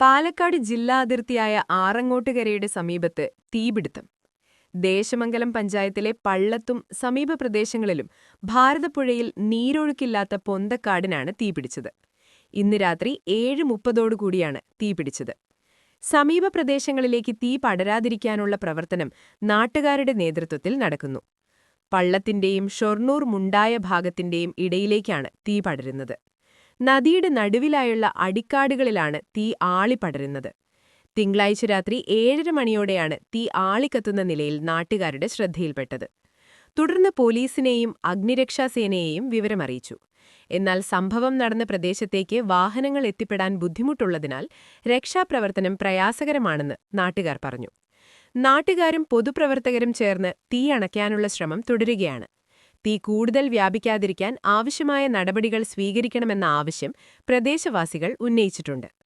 പാലക്കാട് ജില്ലാ അതിർത്തിയായ ആറങ്ങോട്ടുകരയുടെ സമീപത്ത് തീപിടുത്തം. ദേശമംഗലം പഞ്ചായത്തിലെ പള്ളത്തും സമീപ പ്രദേശങ്ങളിലും ഭാരതപ്പുഴയിൽ നീരൊഴുക്കില്ലാത്ത പൊന്തക്കാടിനാണ് തീപിടിച്ചത്. ഇന്ന് രാത്രി ഏഴ് മുപ്പതോടുകൂടിയാണ് തീപിടിച്ചത്. സമീപ പ്രദേശങ്ങളിലേക്ക് തീ പടരാതിരിക്കാനുള്ള പ്രവർത്തനം നാട്ടുകാരുടെ നേതൃത്വത്തിൽ നടക്കുന്നു. പള്ളത്തിന്റെയും ഷൊർണൂർ മുണ്ടായ ഭാഗത്തിന്റെയും ഇടയിലേക്കാണ് തീ പടരുന്നത്. നദിയുടെ നടുവിലായുള്ള അടിക്കാടുകളിലാണ് തീ ആളിപ്പടരുന്നത് തിങ്കളാഴ്ച രാത്രി ഏഴര മണിയോടെയാണ് തീ ആളിക്കത്തുന്ന നിലയിൽ നാട്ടുകാരുടെ ശ്രദ്ധയിൽപ്പെട്ടത്. തുടർന്ന് പോലീസിനെയും അഗ്നിരക്ഷാസേനയെയും വിവരമറിയിച്ചു. എന്നാൽ സംഭവം നടന്ന പ്രദേശത്തേക്ക് വാഹനങ്ങൾ എത്തിപ്പെടാൻ ബുദ്ധിമുട്ടുള്ളതിനാൽ രക്ഷാപ്രവർത്തനം പ്രയാസകരമാണെന്ന് നാട്ടുകാർ പറഞ്ഞു. നാട്ടുകാരും പൊതുപ്രവർത്തകരും ചേർന്ന് തീ അണയ്ക്കാനുള്ള ശ്രമം തുടരുകയാണ്. തീ കൂടുതൽ വ്യാപിക്കാതിരിക്കാൻ ആവശ്യമായ നടപടികൾ സ്വീകരിക്കണമെന്ന ആവശ്യം പ്രദേശവാസികൾ ഉന്നയിച്ചിട്ടുണ്ട്